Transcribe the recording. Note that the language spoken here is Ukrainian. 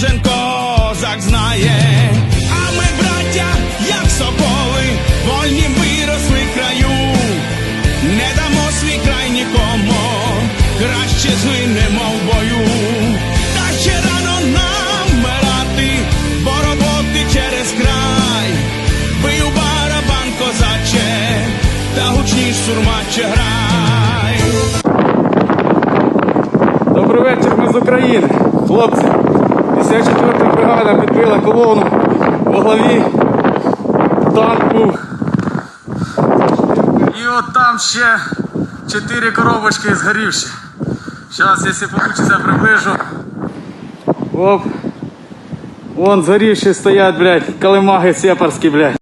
кожен козак знає, а ми, браття, як соколи, вольні виросли краю, не дамо свій край нікому, краще згинемо в бою, та ще рано нам вмирати, бо роботи через край, бий барабан козаче, та гучніш сурмаче грай. Добрий вечір, ми з України. Хлопці, 54 бригада підбила колону во главі танку. І от там ще 4 коробочки згорівші. Зараз, якщо вийде, приближу. Оп. Вон згорівші стоять, блядь, калимаги сепарські, блядь.